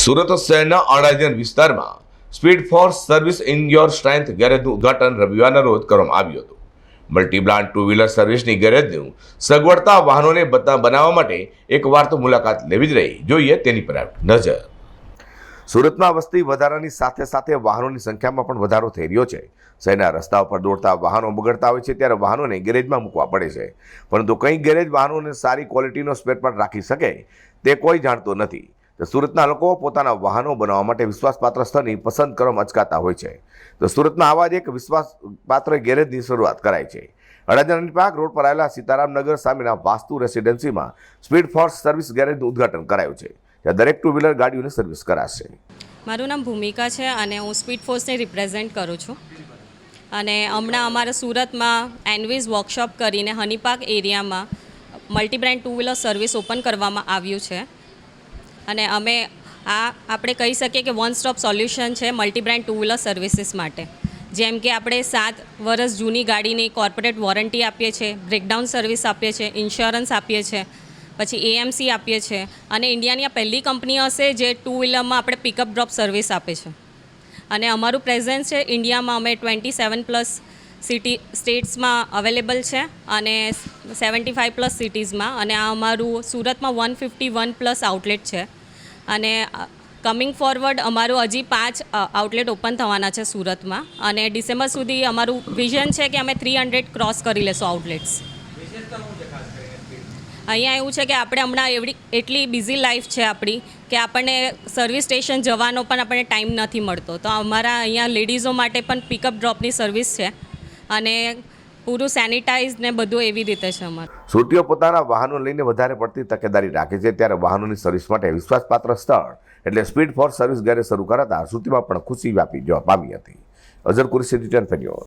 સુરત શહેરના અડાજણ વિસ્તારમાં speed force service in your strength ગેરેજનું ઉદ્ઘાટન રવિવારના રોજ કરવામાં આવ્યું હતું. મલ્ટી ટુ વ્હીલર સર્વિસની ગેરેજનું સગવડતા વાહનોને બનાવવા માટે એકવાર તો મુલાકાત લેવી જ રહી. જોઈએ તેની પર નજર. સુરતમાં વસ્તી વધારાની સાથે સાથે વાહનોની સંખ્યામાં પણ વધારો થઈ રહ્યો છે. શહેરના રસ્તાઓ પર દોડતા વાહનો બગડતા હોય છે ત્યારે વાહનોને ગેરેજમાં મૂકવા પડે છે. પરંતુ કંઈ ગેરેજ વાહનોને સારી ક્વોલિટીનો સ્પેરપાર્ટ રાખી શકે તે કોઈ જાણતો નથી. તો સુરતના લોકો પોતાના વાહનો બનાવવા માટે વિશ્વાસપાત્ર સ્થળની પસંદ કરવામાં અચકાતા હોય છે. તો સુરતમાં આવા જ એક વિશ્વાસપાત્ર ગેરેજની શરૂઆત કરાઈ છે. અડાજણ પાક રોડ પર આવેલા સીતારામનગર સામેના વાસ્તુ રેસિડેન્સીમાં સ્પીડ ફોર્સ સર્વિસ ગેરેજનું ઉદ્ઘાટન કરાયું છે. જ્યાં દરેક ટુ વ્હીલર ગાડીઓની સર્વિસ કરાશે. મારું નામ ભૂમિકા છે અને હું સ્પીડ ફોર્સને રિપ્રેઝેન્ટ કરું છું. અને હમણાં અમારા સુરતમાં એનવીઝ વર્કશોપ કરીને હનીપાક એરિયામાં multibrand two wheeler service open કરવામાં આવ્યું છે. અને અમે આ આપણે કહી શકીએ કે વન સ્ટોપ સોલ્યુશન છે મલ્ટીબ્રાન્ડ ટુ વ્હીલર સર્વિસીસ માટે. જેમ કે આપણે સાત વર્ષ જૂની ગાડીની કોર્પોરેટ વોરંટી આપીએ છીએ બ્રેકડાઉન સર્વિસ આપીએ છીએ ઇન્સ્યોરન્સ આપીએ છીએ, પછી એએમસી આપીએ છીએ અને ઇન્ડિયાની આ પહેલી કંપની હશે જે ટુ વ્હીલરમાં આપણે પિકઅપ ડ્રોપ સર્વિસ આપે છે. અને અમારું પ્રેઝન્સ છે ઇન્ડિયામાં અમે ટ્વેન્ટી સેવન પ્લસ સિટી સ્ટેટ્સમાં અવેલેબલ છે અને સેવન્ટી ફાઇવ પ્લસ સિટીઝમાં અને આ અમારું સુરતમાં one fifty one plus outlet છે. અને કમિંગ ફોરવર્ડ અમારું હજી પાંચ આઉટલેટ ઓપન થવાના છે સુરતમાં અને ડિસેમ્બર સુધી અમારું વિઝન છે કે અમે થ્રી હંડ્રેડ ક્રોસ કરી લેશું આઉટલેટ્સ. અહીંયા એવું છે કે આપણે હમણાં એવડી, એટલી બિઝી લાઈફ છે આપણી કે આપણને સર્વિસ સ્ટેશન જવાનો પણ આપણને ટાઈમ નથી મળતો. તો અમારા અહીંયા લેડીઝો માટે પણ પિકઅપ ડ્રોપની સર્વિસ છે. અને પૂરું સેનિટાઈઝ ને બધું એવી રીતે છે અમારું. સુરતીઓ પોતાના વાહનો લઈને વધારે પડતી તકેદારી રાખે છે, ત્યારે વાહનોની સર્વિસ માટે વિશ્વાસપાત્ર સ્થળ એટલે સ્પીડ ફોર સર્વિસ ગેરેજ શરૂ કરાતા સુરતીમાં પણ ખુશી વ્યાપી જવા પામી હતી. અઝર કુરેશી રિટર્ન ફેન્યો